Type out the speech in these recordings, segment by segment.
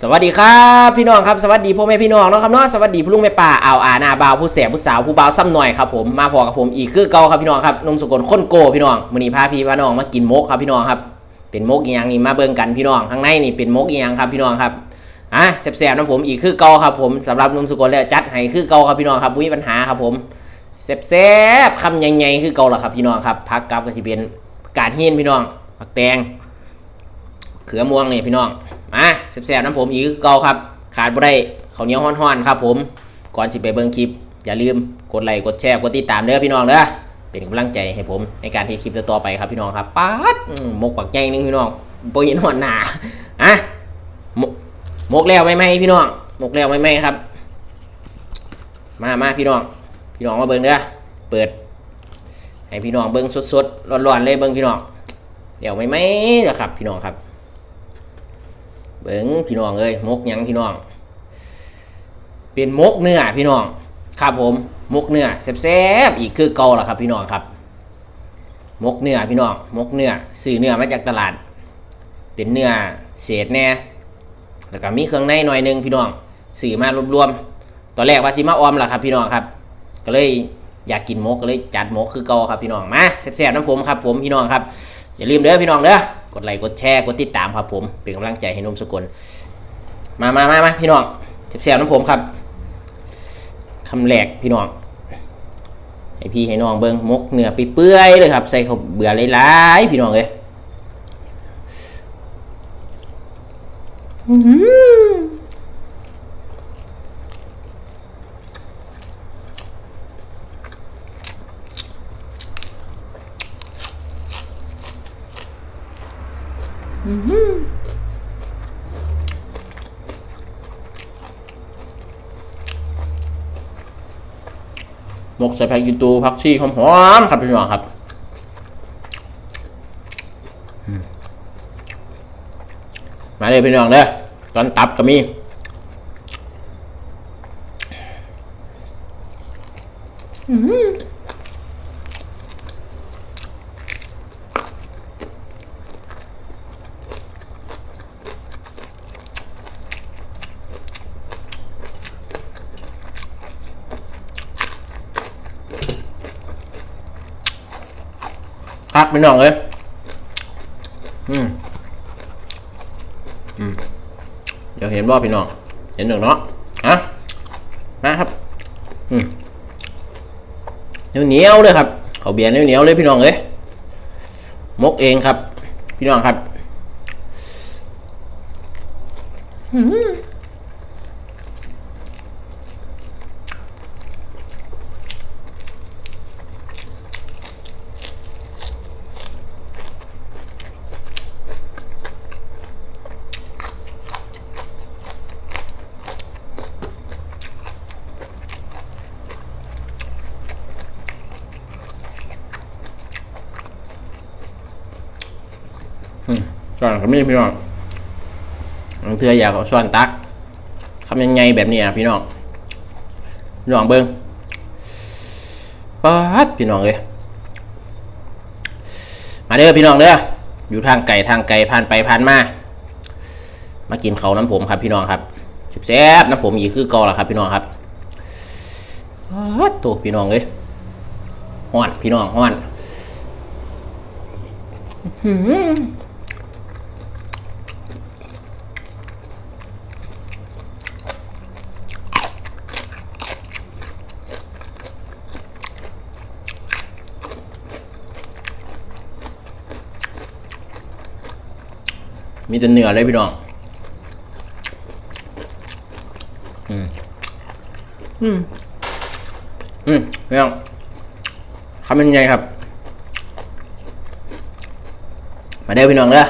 สวัสดีครับพี่น้องครับสวัสดีพ่อแม่พี่น้องเนาะครับเนาะสวัสดีผู้ลุงแม่ป่าเอาอานาบาวผู้แสบผู้สาวผู้บ่าวซ้ำหน่อยครับผมมาพอกับผมอีกคือเก่าครับพี่น้องครับนุ่มสกลค้นโกพี่น้องมื้อนี้พาพี่พาน้องมากินมกครับพี่น้องครับเป็นมกอีหยังนี่มาเบิ่งกันพี่น้องข้างในนี่เป็นมกอีหยังครับพี่น้องครับอะแสบๆนะผมอีกคือเก่าครับผมสำหรับนุ่มสกลแล้วจัดให้คือเก่าครับพี่น้องครับบ่มีปัญหาครับผมแซ่บๆคำใหญ่ๆคือเก่าล่ะครับพี่น้องครับพักกับก็สิเป็นกาดหินพี่น้องผักแตง ขือม่วงนี่พี่น้องมาแซ่บๆน้ำผมอีกคือเก่าครับ ขาดบ่ได้ข้าวเหนียวฮ้อนๆครับ ผมก่อนสิไปเบิ่งคลิป อย่าลืมกดไลค์กดแชร์กดติดตามเด้อพี่น้องเด้อเป็นกำลังใจให้ผมในการที่คลิปต่อไปครับพี่น้องครับป๊าดมกปักใหญ่นึงพี่น้องบ่เห็นหอนหนาอะมกแล้วไหมไหมพี่น้องมกแล้วไหมไหมครับ มามาพี่น้อง พี่น้องมาเบิ่งเด้อเปิด ให้พี่น้องเบิ่งสดๆร้อนๆเลยเบิ่งพี่น้องเดี๋ยวไม่ไหมล่ะครับ พี่น้องครับ เบิ้งพี่น้องเอ้ยมกยังพี่น้อง เป็นมกเนื้อพี่น้อง ครับผมมกเนื้อแซ่บๆอีกคือเกาล่ะครับ พี่น้องครับ มกเนื้อพี่น้องมกเนื้อซื้อเนื้อมาจากตลาด เป็นเนื้อเศษแน่แล้วก็มีเครื่องในหน่อยหนึงพี่น้องซื้อมารวมๆตอนแรกว่าสิมาออมล่ะครับ พี่น้องครับ ก็เลยอยากกินมกก็เลยจัดมกคือเกาครับพี่น้องมาแซ่บๆน้ำผมครับ ผมพี่น้องครับอย่าลืมเด้อพี่น้องเด้อ กดไลค์กดแชร์กดติดตามครับผมเป็นกำลังใจให้นุ่มสกุลมามามามาพี่น้องเสียบๆน้ำผมครับคำแรกพี่น้องให้พี่ให้น้องเบิ้งมกเนื้อไปเปื่อยเลยครับ ใส่เขาเบื่อหลายๆพี่น้องเลยอืม กใส่ผักยีตูผักชีหอมๆครับพี่น้องครับอืมมาเลยพี่น้องเด้อตอนตับก็มี พักพี่น้องเลยอืมอืมเดี๋ยวเห็นบ่พี่น้อง เห็นหนึ่งเนาะฮะนะครับ อืมเหนียวเหนียวเลยครับ เขาเบียร์เหนียวเหนียวเลยพี่น้องเลยมกเองครับ พี่น้องครับ อืม ส่วนคำนี้พี่น้องบางเทืออยากเอาส่วนตักคำยังไงแบบนี้นะพี่น้องพี่น้องเบิ้งป๊าดพี่น้องเลยมาเด้อพี่น้องเด้ออยู่ทางไก่ทางไก่ผ่านไปผ่านมามากินเขาน้ำผมครับพี่น้องครับแซ่บน้ำผมอีกคือเกอละครับ พี่น้องครับป๊าดตัวพี่น้องเลยห้อนพี่น้องห้อน มีแต่เนื้อเลยพี่น้อง อืม อืม อืมพี่น้องคำเป็นไงครับ มาเด้อพี่น้องเด้อ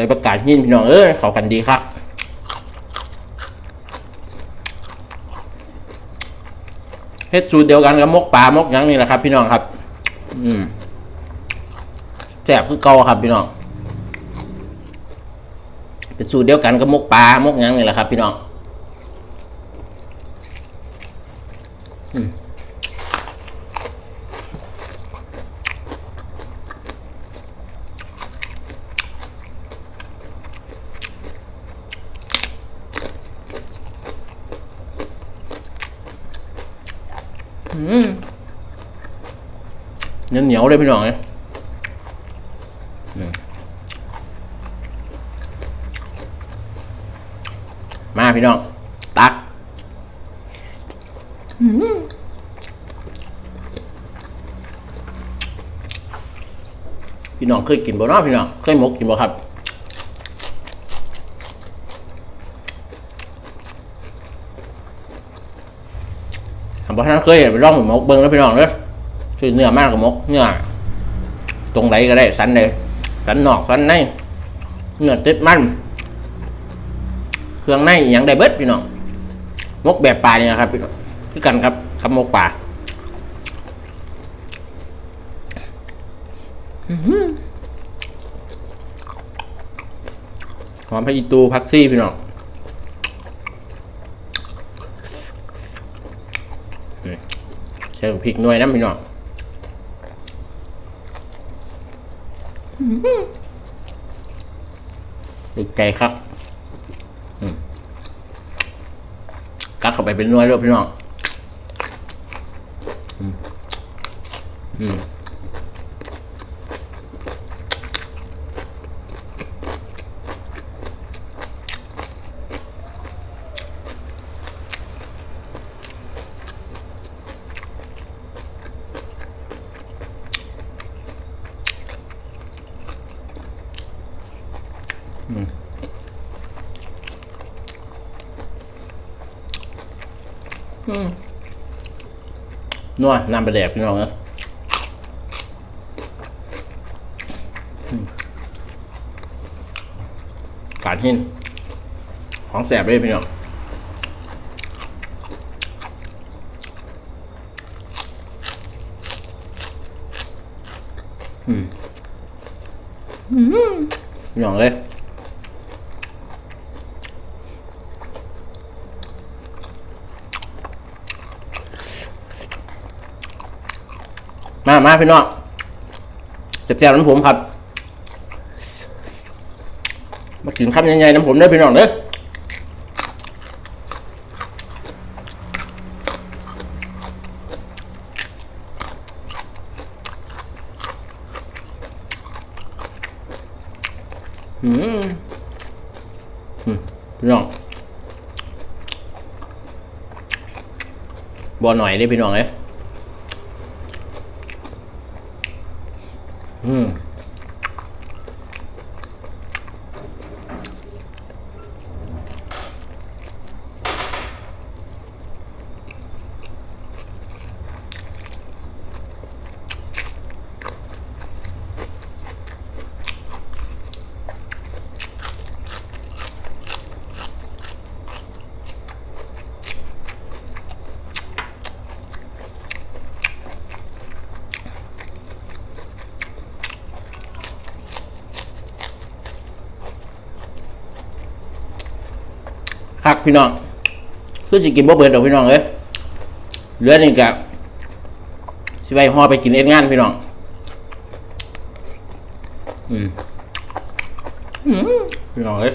ส่ประกาศยินพี่น้องเอ้ยเขากันดีครับเฮ็ดสูตรเดียวกันกับมกปลามกยังนี่แหละครับ พี่น้องครับ อืมแซ่บคือเก่าครับ พี่น้องเป็นสูตรเดียวกันกับมกปลามกยังนี่แหละครับ พี่น้อง เหนียวเหนียวๆเลยพี่น้องเนี่ยอืมมาพี่น้อง ตักอืมพี่น้องเคยกินบ่เนาะพี่น้อง เคยหมกกินบ่ครับ บอกท่านเคยไปลองหมกเบิ้งแล้วพี่น้องเด้อชื่อเนื้อมากกว่ามกเนื้อตรงไหนก็ได้สันเลยสันนอกสันในเนื้อติดมัน เครื่องในอย่างได้เบิดพี่น้องมกแบบปลาเนี่ยครับพี่น้องคือกันครับครับมกปลาอื้อหือหอมพะอีตูพักซี่พี่น้อง ใส่พริกหน่วยน้ำพี่น้องดูใจครับอืมกัดเข้าไปเป็นหน่วยเลยพี่น้อง อืม อืม นัวน้ำไปแดกพี่น้องเนอะอืมการหินของแสบเลยพี่น้องอืมอืมพี่น้องเลย มามาพี่น้องเจ็บๆน้ำผมครับ มากินคำใหญ่ๆน้ำผมได้พี่น้องเด้ออืมอืมพี่น้องบ่อหน่อยได้พี่น้องเอ้ม คักพี่น้องคือสิกินบ่เบิดดอกพี่น้องเอ้ยเหลือนี่กะสิไปห่อไปกินเอ็ดงานพี่น้อง อืมพี่น้องเอ้ย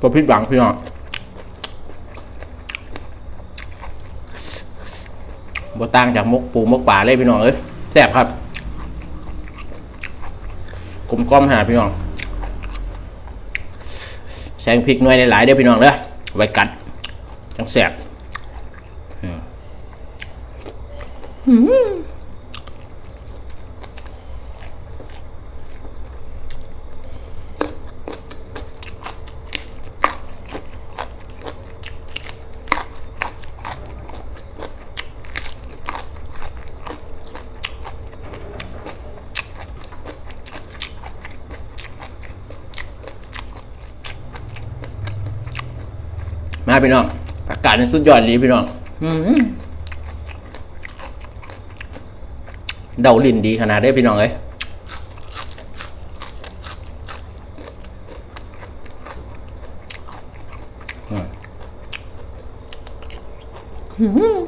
ตัวพิษหวังพี่น้อง บ่ต่างจากมกปูมกป่าเลยพี่น้องเอ้ยแซ่บครับกลมกล่อมหาพี่น้องแซงพริกหน่อยหลายๆเด้อพี่น้องเด้อไว้กัดจังแซ่บอืม พี่น้องอากาศนี่สุดยอดดีพี่น้องอืมเดาลิ้นดีขนาดได้พี่น้องเอ้ยอืม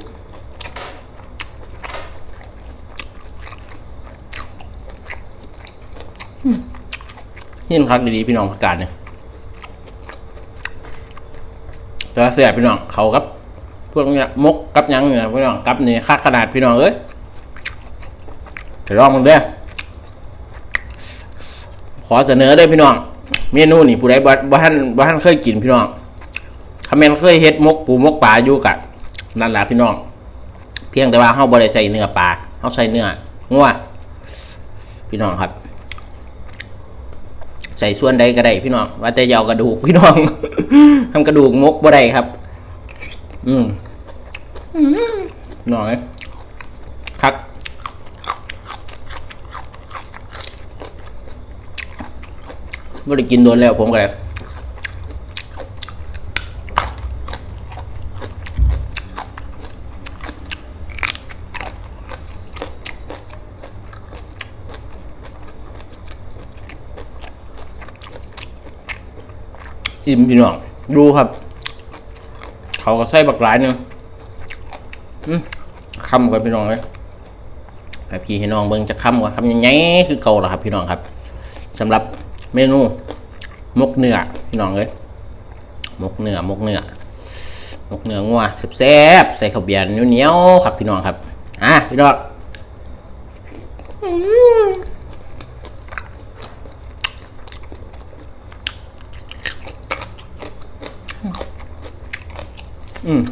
เห็นคักดีๆพี่น้องอากาศเนี่ย แต่ว่าเสียพี่น้องเขากับพวกเนี้ยมกกับยังเนี่ยพี่น้องกับนี่คักขนาดพี่น้องเอ้ยไปลองมึงเด้อขอเสนอเด้พี่น้อง เมนูนี่ผู้ใดบ่บ่ท่านบ่ท่านเคยกินพี่น้องคอมเมนต์เคยเฮ็ดมกปูมกปลาอยู่กะนั่นแหละพี่น้อง เพียงแต่ว่าเฮาบ่ได้ใส่เนื้อปลาเฮาใส่เนื้องัวพี่น้องครับ ใส่ส่วนใดก็ได้พี่น้อง ว่าแต่ยาวกระดูกพี่น้องทำกระดูกมกบ่ได้ครับ อืมหน่อยครับบ่ได้กินโดนแล้วผมก็เลย อิ่มพี่น้องดูครับ เขาก็ใส่บักหลายหนึงคำกันพี่น้องเลยให้พี่ให้น้องเบิ่งจะคำกว่าคำยังไงคือเก่าล่ะครับ พี่น้องครับสำหรับเมนูมกเนื้อพี่น้องเลยมกเนื้อมกเนื้อมกเนื้องัวแซ่บใส่ข้าวเบียร์เหนียวๆครับ พี่น้องครับ อะพี่น้อง อืม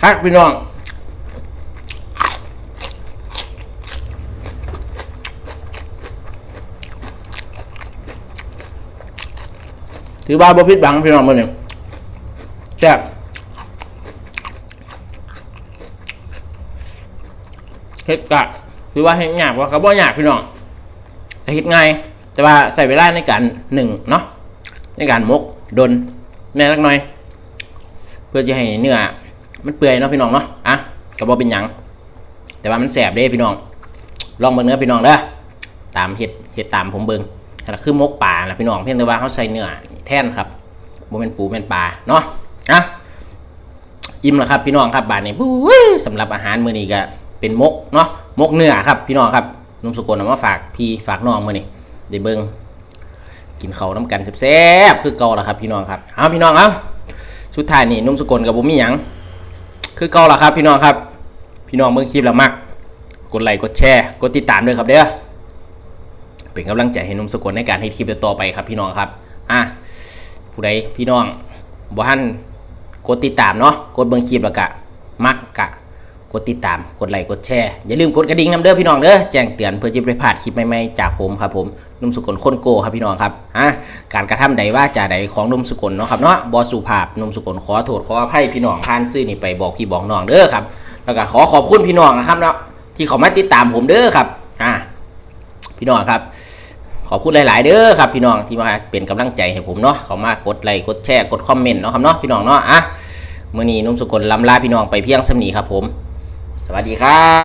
ครับพี่น้องถือว่าบ่ผิดหวังพี่น้องมื้อนี้แซ่บ เฮ็ดกะถือว่าเฮ็ดยากว่าก็บ่ยากพี่น้องแต่เฮ็ดง่ายแต่ว่าใส่เวลาในการหนึ่งเนาะในการมกดนแม่สักหน่อย เพื่อจะให้เนื้อมันเปื่อยเนาะพี่น้องเนาะอะก็บ่เป็นหยังแต่ว่ามันแสบเด้พี่น้อง ลองเบิ่งเนื้อพี่น้องเด้อตามเฮ็ดเฮ็ดตามผมเบิ่งแต่คือมกป่านะพี่น้องเพียงแต่ว่าเขาใส่เนื้อแท่นครับบ่แม่นปูแม่นปลาเนาะอะอิ่มแล้วครับพี่น้องครับบาดนี้สำหรับอาหารมื้อนี้ก็ เป็นมกเนาะมกเนื้อครับพี่น้องครับนุ่มสกุลเอามาฝากพี่ฝากน้องมือนี้ได้เบิ่งกินเขาน้ำกันแซ่บๆคือเก่าละครับพี่น้องครับเอาพี่น้องเอาสุดท้ายนี่นุ่มสกุลกับบ่มีหยังคือเก่าละครับ พี่น้องครับ พี่น้องเบิ่งคลิปแล้วมักกดไลค์กดแชร์กดติดตามด้วยครับเด้อเป็นกำลังใจให้นุ่มสกลในการให้คลิปต่อไปครับ พี่น้องครับอะผู้ใดพี่น้องบ่ทันกดติดตามเนาะกดเบิ่งคลิปแล้วก็มักกะ กดติดตาม กดไลค์ กดแชร์ อย่าลืมกดกระดิ่งนํเด้อพี่น้องเด้อ แจ้งเตือนเพื่อจะไม่พลาดคลิปใหม่ๆ จากผมครับผมนุ่มสุกลคนโกครับพี่น้องครับอะการกระทำใดว่าจาใดของนุ่มสุกลเนาะครับเนาะบ่สุภาพนุ่มสุกลขอโทษขออภัยพี่น้องผ่านซื่อนี่ไปบอกพี่บอกน้องเด้อครับ แล้วก็ขอขอบคุณพี่น้องนะครับเนาะที่เขามาติดตามผมเด้อครับอ่าพี่น้องครับขอบคุณหลาย ๆ เด้อครับพี่น้องที่มาเป็นกำลังใจให้ผมเนาะเขามากดไลค์กดแชร์กดคอมเมนต์เนาะครับเนาะพี่น้องเนาะอะมื้อนี้นุ่มสกลลำลาพี่น้องไปเพียงสำนีครับผม สวัสดีครับ